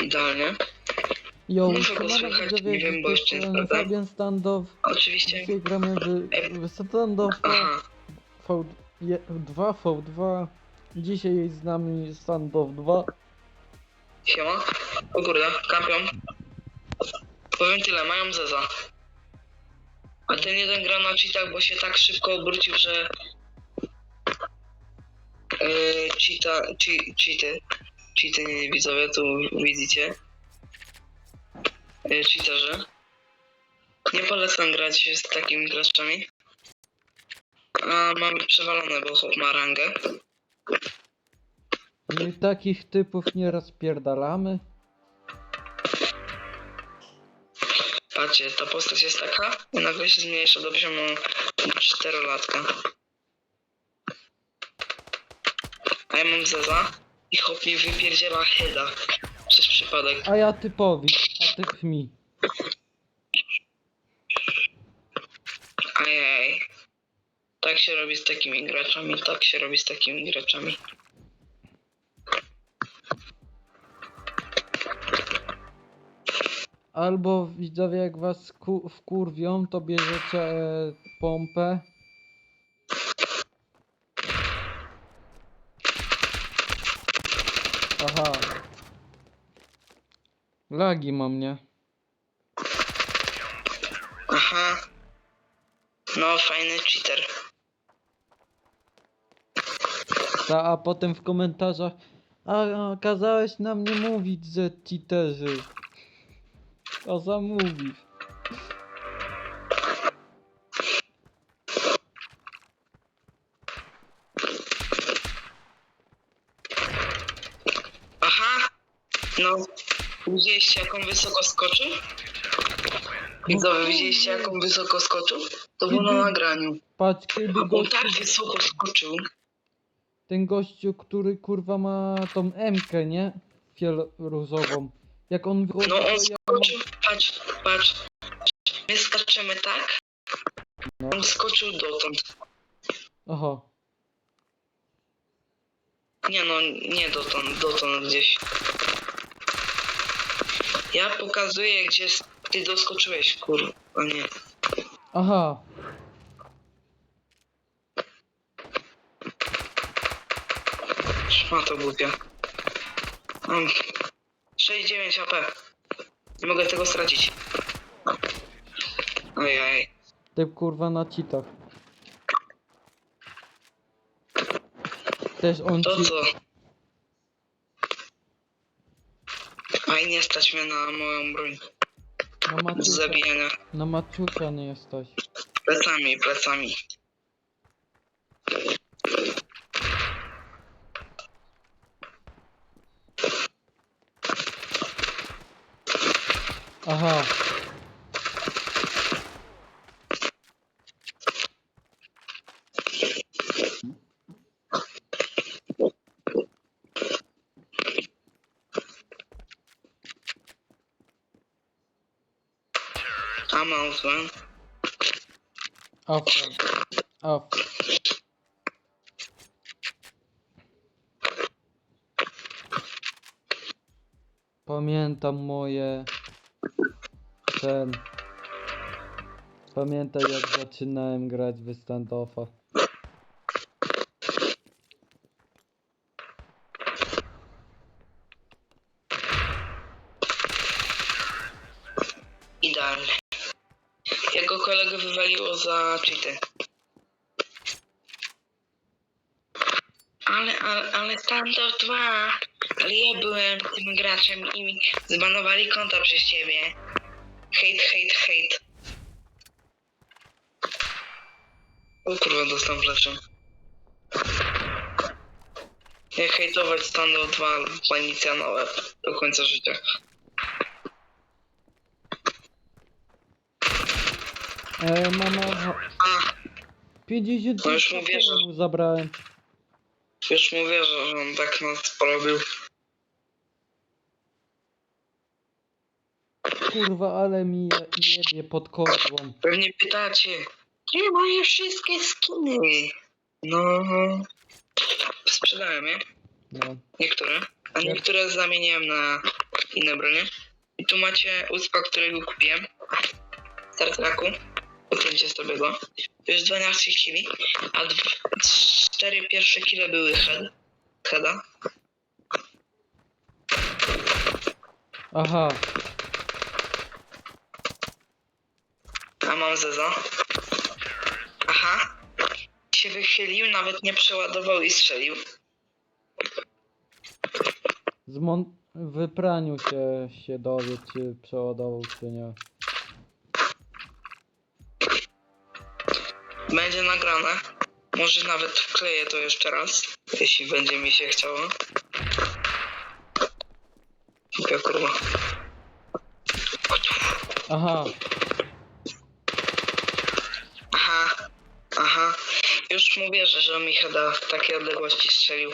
Idealnie. Jo, Muszę go słychać, nie wiem, bo jeszcze jest prawda. Fabian Standow. Oczywiście. Dzisiaj gramy w, w Standofa Aha. V, je- 2 V2. Dzisiaj jest z nami Standoff 2. Siema. O kurde, kampią. Powiem tyle, mają zeza. A ten jeden gra na cheatach, bo się tak szybko obrócił, że... Yy, cheata, che, cheaty. Cheaty, nie widzowie, tu widzicie. Yy, cheaterzy. Nie polecam grać z takimi graczami. A mamy przewalone, bo chłop ma rangę. My takich typów nie rozpierdalamy. Patrzcie, ta postać jest taka i nagle się zmniejsza do poziomu 4-latka. A ja mam Zeza i chłop mi wypierdziela heada przez przypadek. A ja typowi, a ty mi. Ajaj. Tak się robi z takimi graczami, tak się robi z takimi graczami. Albo widzowie jak was ku- wkurwią, to bierzecie e, pompę. Aha. Lagi mam, nie? Aha. No, fajny cheater. Ta, a potem w komentarzach a, a kazałeś nam nie mówić, że cheaterzy. A zamówisz. No, widzieliście jak on wysoko skoczył? Widzowie, widzieliście jak on wysoko skoczył? To było na nagraniu. Patrz, kiedy On gościu, tak wysoko skoczył. ten gościu, który kurwa ma tą M-kę, nie? Fiel różową. Jak on wchodzi, No to on ja skoczył, patrz, patrz. My skaczemy tak, No. on skoczył dotąd. Aha. Nie no, nie dotąd, dotąd gdzieś. Ja pokazuję, gdzie s- ty doskoczyłeś, kurwa, nie. Aha. Szmato głupia. Mam 6-9 AP. Nie mogę tego stracić. Ojej. Typ kurwa na cheatach. Też on To ci... co? Aj, nie stać mnie na moją broń. Na Do maciusia, zabijania. na maciusia nie jesteś. Plecami, plecami. Aha. A małzłem. Off. Off. Pamiętam moje... Ten... Pamiętaj jak zaczynałem grać w standoffa. Idealnie. Jego kolegę wywaliło za cheaty. Ale, standard 2. Ale ja byłem tym graczem i mi zbanowali konta przez ciebie. Hate, hate, hate. O kurwa, dostałem fleszem. Nie hejtować standard 2 panicja na do końca życia. E, mama... A, 50 No już wierzę. mu zabrałem. Już mówię, że on tak nas porobił. Kurwa, ale mi je, jebie pod kodłą. Pewnie pytacie, gdzie moje wszystkie skiny? No, sprzedałem je, No. niektóre, a niektóre zamieniłem na inne bronie. I tu macie uspa, którego kupiłem. W Startraku. Podjęcie sobie go. Jest 12 kili, a dw- cztery pierwsze kile były head. Heada. Aha, A mam Zeza. Aha. Się wychylił, nawet nie przeładował i strzelił. zmon... w praniu się, się dowie, czy przeładował, czy nie. Będzie nagrane. Może nawet wkleję to jeszcze raz, jeśli będzie mi się chciało. Głupia kurwa. Aha, Aha, aha. Już mu wierzę, że mi Heda w takiej odległości strzelił.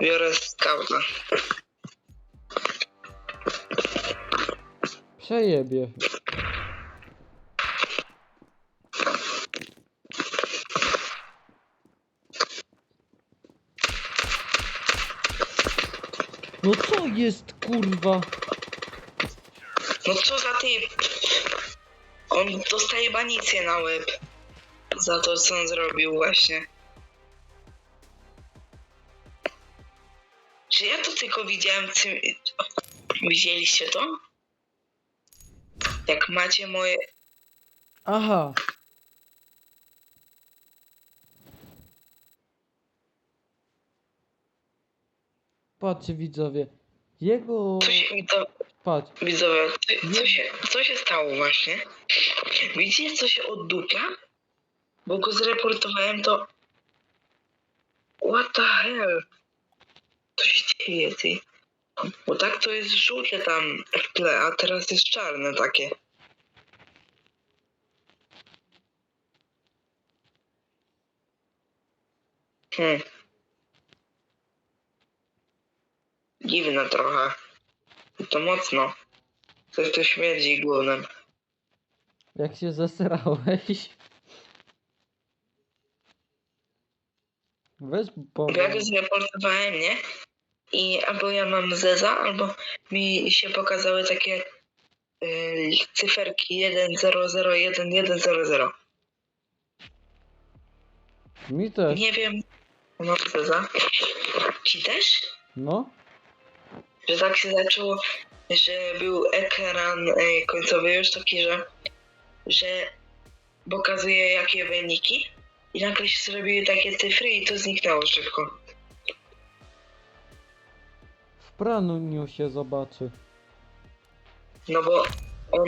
Biorę skauta. Przejebie. No co jest kurwa? No co za typ? On dostaje banicję na łeb. Za to, co on zrobił właśnie. Czy ja to tylko widziałem. Widzieliście to? Jak macie moje... Aha. Patrzcie widzowie. Jego... Co się, Patrz. widzowie, co, co, się, co się stało właśnie? Widzicie, co się oddupia? Bo go zreportowałem, to... What the hell? Co się dzieje, ty? Bo tak to jest żółte tam w tle, a teraz jest czarne takie. Hmm. Dziwne trochę. To mocno. Coś tu śmierdzi głównym. Jak się zesrałeś? Weź Bo ja go zreportowałem, nie? I albo ja mam zeza, albo mi się pokazały takie y, cyferki 10011100. Mi też. Nie wiem, mam zeza. Ci też? No. Że tak się zaczęło, że był ekran y, końcowy już taki, że, że pokazuje jakie wyniki i nagle się zrobiły takie cyfry i to zniknęło szybko. Praniu się zobaczy. No bo on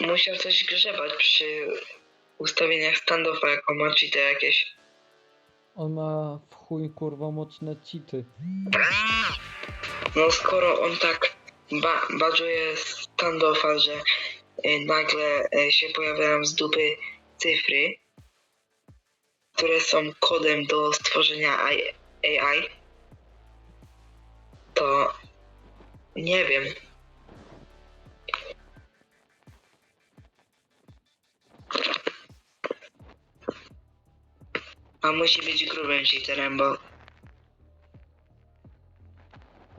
musiał coś grzebać przy ustawieniach standoffa, jako ma cheaty jakieś. On ma w chuj kurwa mocne cheaty. No skoro on tak ba badżuje standoffa, że y, nagle y, się pojawiają z dupy cyfry, które są kodem do stworzenia AI to nie wiem. A musi być grubym cheaterem, bo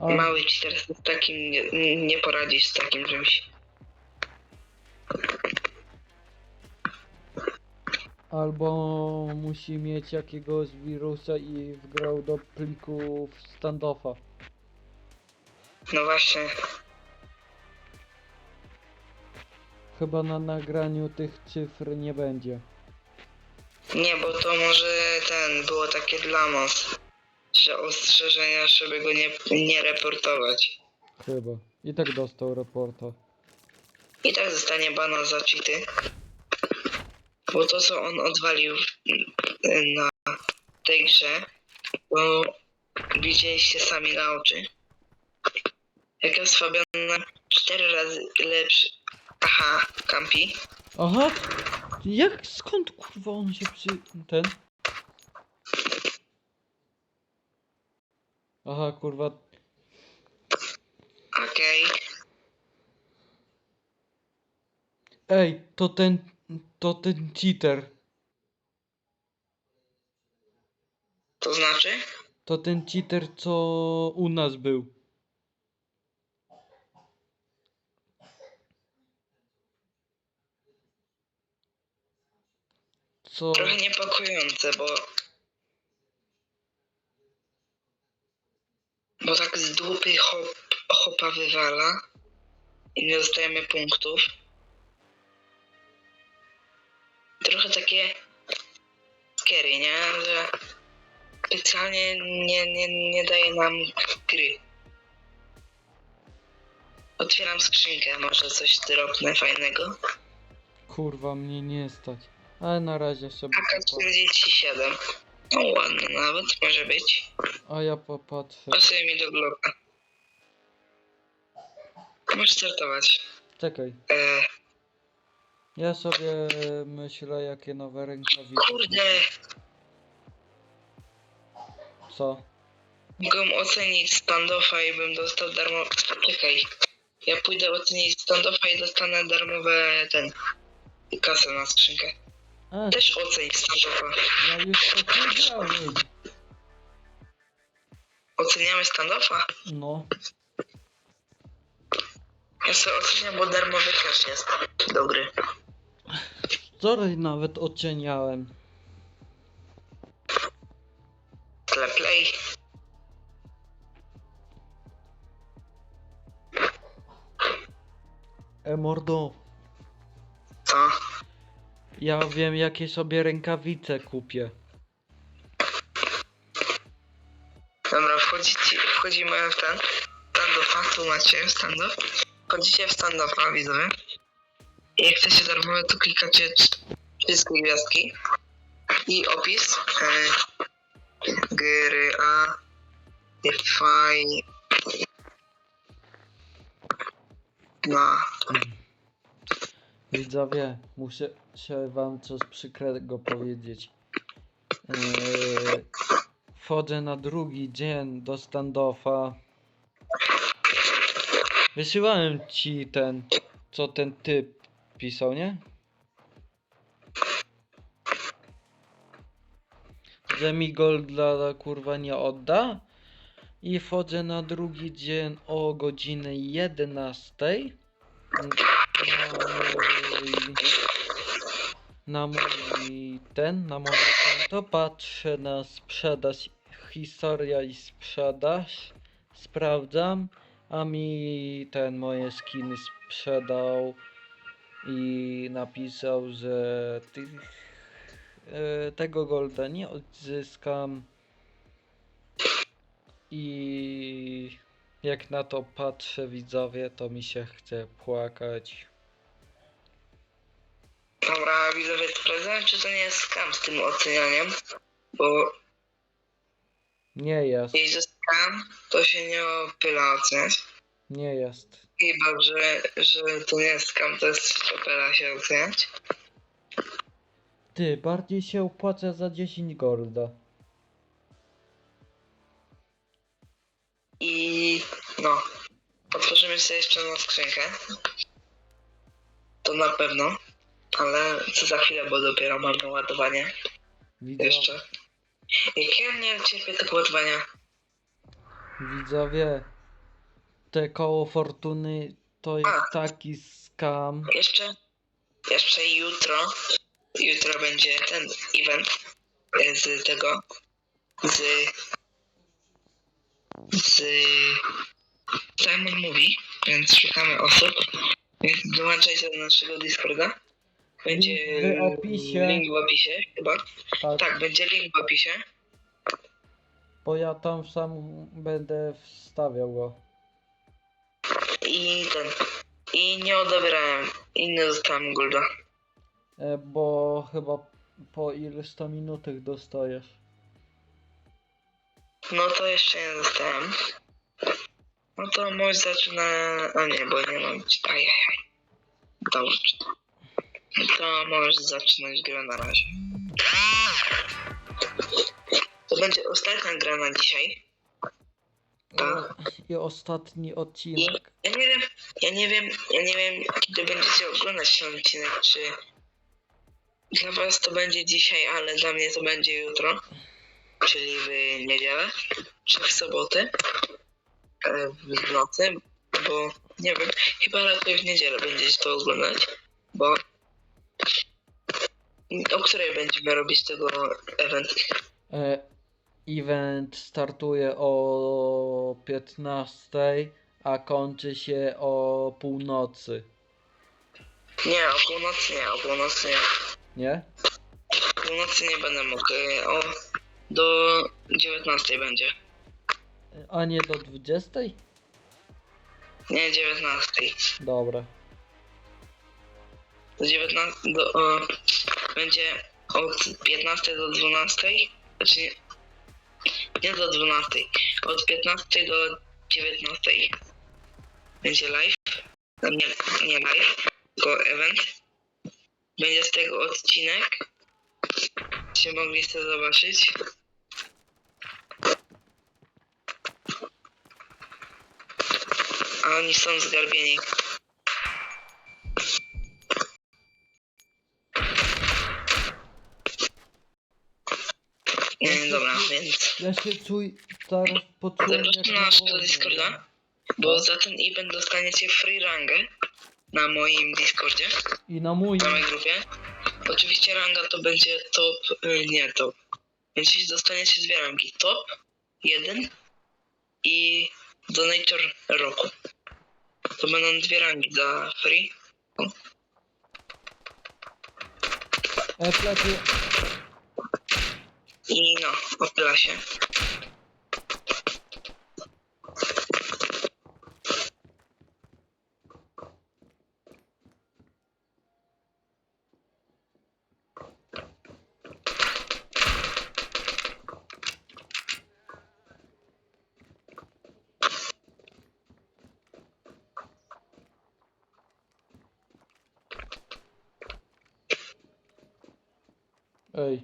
A, Mały cheater z takim nie, nie poradzisz z takim czymś. albo musi mieć jakiegoś wirusa i wgrał do plików standoffa. No właśnie, Chyba na nagraniu tych cyfr nie będzie. nie, bo to może ten było takie dla nas, że ostrzeżenia, żeby go nie, nie reportować. Chyba. I tak dostał raporta. I tak zostanie bana za cheaty. Bo to co on odwalił na tej grze, bo widzieliście sami na oczy. Jak ja Fabianem cztery razy lepszy. Aha, Campi. Aha! Jak skąd kurwa on się przy... ten? Aha, kurwa. Okej. Ej, to ten... to ten cheater. To znaczy? To ten cheater, co u nas był. Co? Trochę niepokojące, bo... Bo tak z dupy hop, hopa wywala i nie dostajemy punktów. Trochę takie scary, nie? Że specjalnie nie, nie, nie daje nam gry. Otwieram skrzynkę, może coś drobne, fajnego. Kurwa, mnie nie stać. Ale na razie sobie popatrzę. AK-47. No ładny nawet, może być. A ja popatrzę. Pasuje mi do Glocka. Możesz startować. Czekaj. E, Ja sobie myślę, jakie nowe rękawice. kurde, Co? mogłem ocenić standoffa i bym dostał darmo... Czekaj. Ja pójdę ocenić standoffa i dostanę darmowe ten... kasę na skrzynkę. A, Też oceń standoffa. ja już to powiedziałem. Oceniamy standoffa? No. Ja sobie oceniam, bo darmowy też jest do gry. Wczoraj nawet oceniałem. Teleplay. E mordo. Co? Ja wiem, jakie sobie rękawice kupię. Dobra, wchodzicie, wchodzimy w ten standoffa, tu macie standoff. Wchodzicie w standoffa, widzowie. I jak chcecie darmowe, to klikacie wszystkie gwiazdki. I opis. E, gry A. Defy. Na. Widzowie, muszę się wam coś przykrego powiedzieć. Eee, wchodzę na drugi dzień do standoffa. Wysyłałem ci ten, co ten typ pisał, nie? Że mi golda kurwa nie odda. I wchodzę na drugi dzień o godzinie 11 na mój, na mój ten, na moje konto, patrzę na sprzedaż, historia i sprzedaż, sprawdzam, a mi ten moje skiny sprzedał i napisał, że tych, e, tego golda nie odzyskam i jak na to patrzę widzowie, to mi się chce płakać. Dobra, widzowie, sprawdzałem, czy to nie jest skam z tym ocenianiem. Bo Nie jest, jeśli to skam, to się nie opyla oceniać. nie jest. Chyba, że, że to nie jest skam, to jest opera się oceniać. Ty, bardziej się opłaca za 10 golda. I no, otworzymy sobie jeszcze na skrzynkę. To na pewno. Ale co za chwilę, bo dopiero mamy ładowanie. Widzo, Jeszcze. Jak ja nie cierpię tego ładowania. widzowie, te koło fortuny to jest taki skam. Jeszcze, jeszcze jutro, jutro będzie ten event e, z tego, z, z Simon Mówi, więc szukamy osób, więc dołączajcie do naszego Discorda. Będzie Link w opisie. link w opisie, chyba. Tak, Tak, będzie link w opisie. bo ja tam sam będę wstawiał go. I ten, i nie odebrałem, i nie dostałem golda. E, bo chyba po ileś to minutach dostajesz. No to jeszcze nie dostałem. No to może zaczyna. A nie, bo nie mam. Ajajaj. Dobrze. To możesz zaczynać grę na razie. To będzie ostatnia gra na dzisiaj. Tak. I ostatni odcinek. Ja nie wiem, ja nie wiem, ja nie wiem, kiedy będziecie oglądać ten odcinek, czy dla was to będzie dzisiaj, ale dla mnie to będzie jutro. czyli w niedzielę, czy w sobotę, e, w nocy, bo nie wiem, chyba raczej w niedzielę będziecie to oglądać, bo o której będziemy robić tego event? E, event startuje o 15, a kończy się o północy. Nie, o północy nie, o północy nie. Nie? O północy nie będę mógł, e, o do 19 będzie. A nie do 20? Nie, 19. Dobra. Do 19, do, o, będzie od 15 do 12, znaczy nie, nie do 12, od 15 do 19 będzie live, no nie, nie live, tylko event. Będzie z tego odcinek, się mogliście zobaczyć. A oni są zgarbieni. Nie, dobra, więc Ja się czuję, teraz poczułem jak zapraszam na wojnie. Discorda, bo za ten event dostaniecie free rangę na moim Discordzie, I na mój. na mojej grupie. Oczywiście ranga to będzie top, y, nie top. Więc dostaniecie dwie rangi, top 1 i donator roku. To będą dwie rangi za free. E, plecy. I no, opyla się. Ej.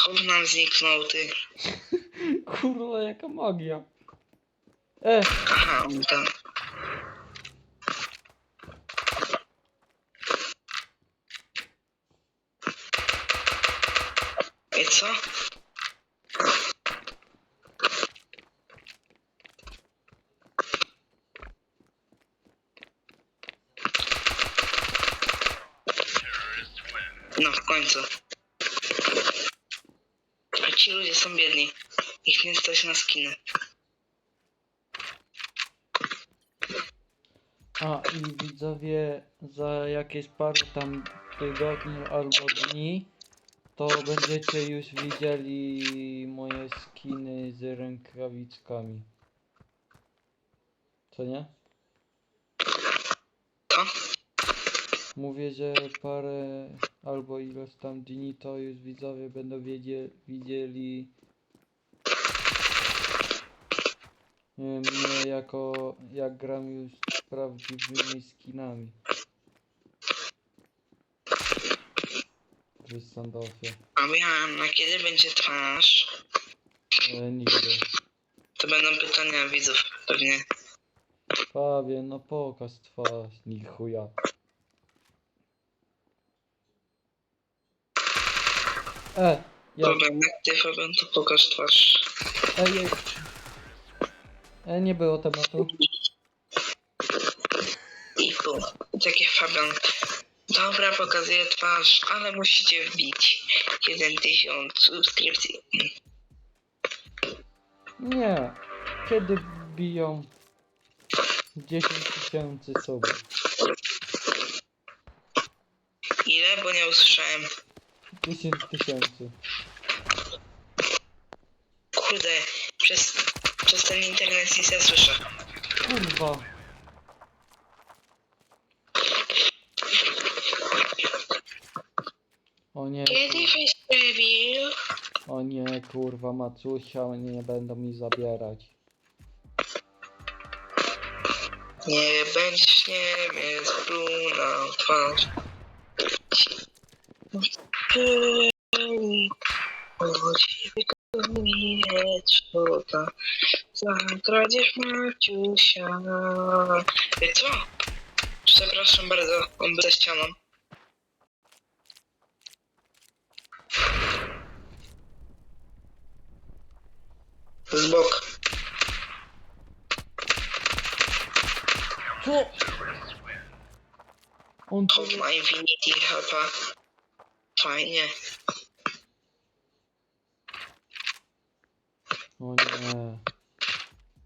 Chłop nam zniknął, ty. Kurwa, jaka magia. E, Aha, on tam. I co? No w końcu. Ci ludzie są biedni. Ich nie stać na skiny. a i widzowie za jakieś parę tam tygodni albo dni to będziecie już widzieli moje skiny z rękawiczkami. Co nie? To? Mówię, że parę albo ileś tam dni to już widzowie będą wiedzie, widzieli mnie jako jak gram już z prawdziwymi skinami. W Sandofie. A miałem, na kiedy będzie twarz? E, nigdy. To będą pytania widzów pewnie. Fabian, no pokaż twarz, ni chuja. E, ja, Fabian, jak ty Fabian, to pokaż twarz. ej, ej. E, nie było tematu. I tu. Takie Fabian. Dobra, pokazuję twarz, ale musicie wbić 1000 subskrypcji. Nie. Kiedy biją 10 tysięcy subów? Ile? Bo nie usłyszałem. 10 tysięcy. Kurde, przez, przez ten internet nic nie słyszę. Kurwa. O nie, Kiedy reveal? o nie, kurwa, macusia, nie będą mi zabierać. Nie będziesz nie mnie splunął twarz byli. Chodziły do mnie czuda. Za Maciusia. Wie co? Przepraszam bardzo, on był za ścianą. Z bok. Co? On tu... Hold my infinity helpa. Fajnie. O nie.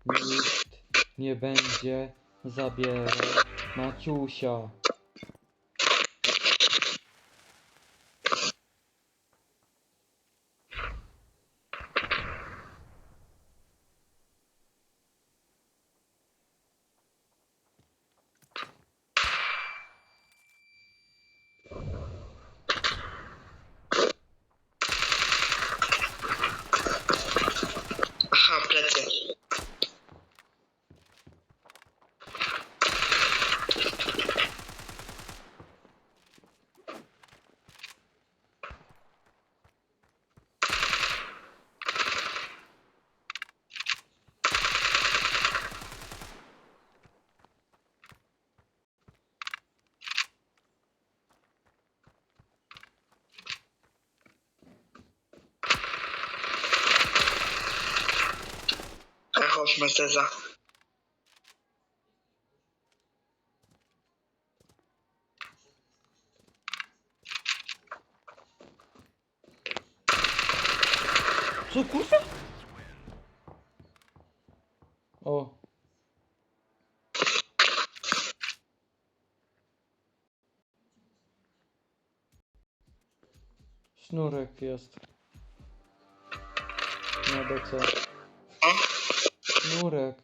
Nikt nie będzie zabierał Maciusia. Aha, plecy. A hop ma Zeza. Co kurwa? O. Sznurek jest. Na DC. Sznurek.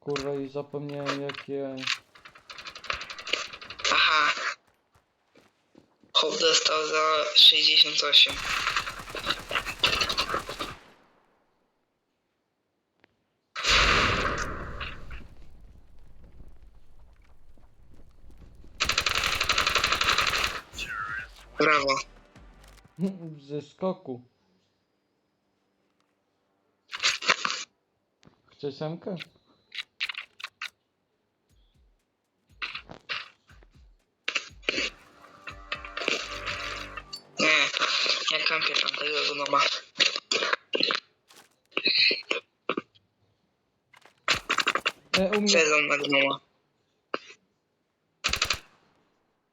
Kurwa i zapomniałem jakie... aha. Hop dostał za 68. Brawo. Ze skoku. Semkę? Nie, ja kampię tam tego gnoma. E, u mnie... Sezon na gnoma.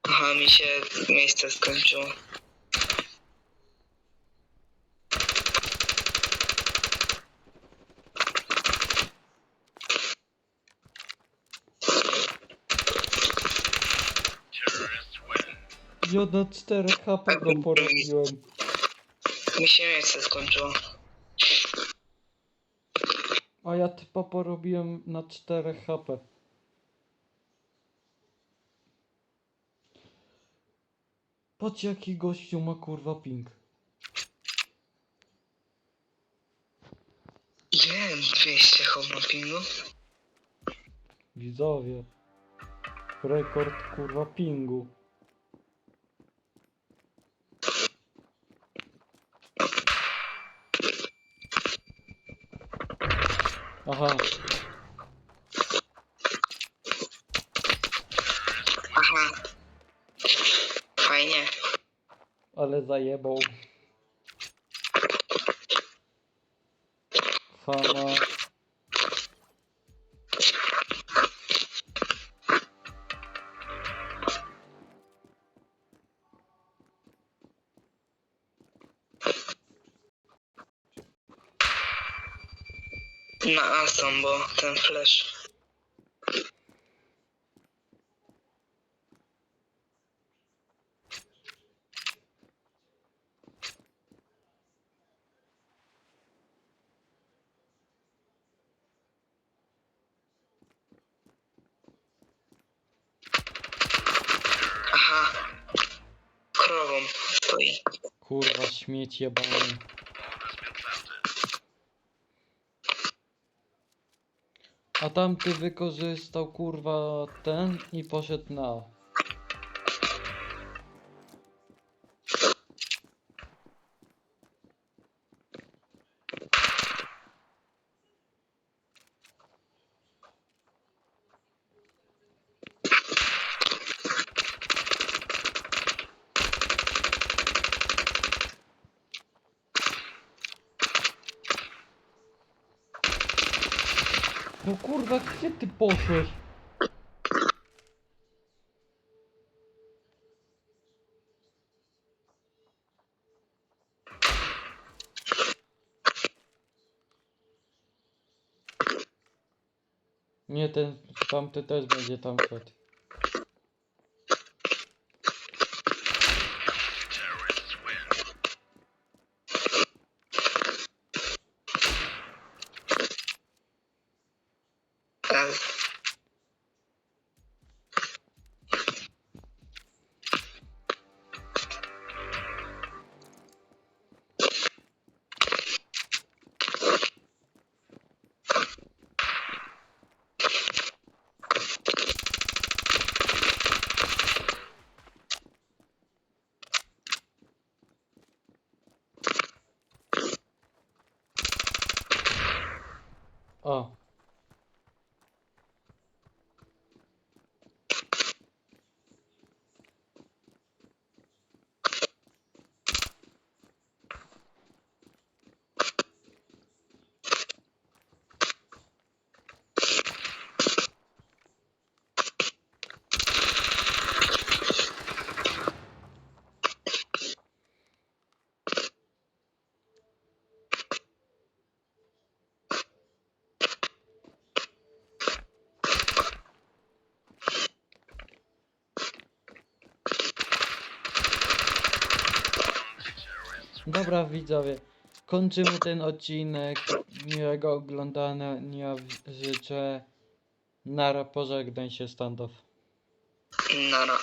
Aha, mi się miejsce skończyło. Ja na 4 HP go porobiłem. Mi się miejsce skończyło. A ja typa porobiłem na 4 HP. Patrz jaki gościu ma kurwa ping. Nie, 200 homopingu. Widzowie. Rekord kurwa pingu. Aha, Aha. Fajnie. ale zajebał. Fama. Aston, bo ten flash. Aha. Krową stoi. Kurwa śmieć jebany. A tamty wykorzystał kurwa ten i poszedł na Nie, ten tamty też będzie tam szedł. Tak. O. Dobra widzowie, kończymy ten odcinek. Miłego oglądania życzę. Nara, pożegnaj się standoff. Nara.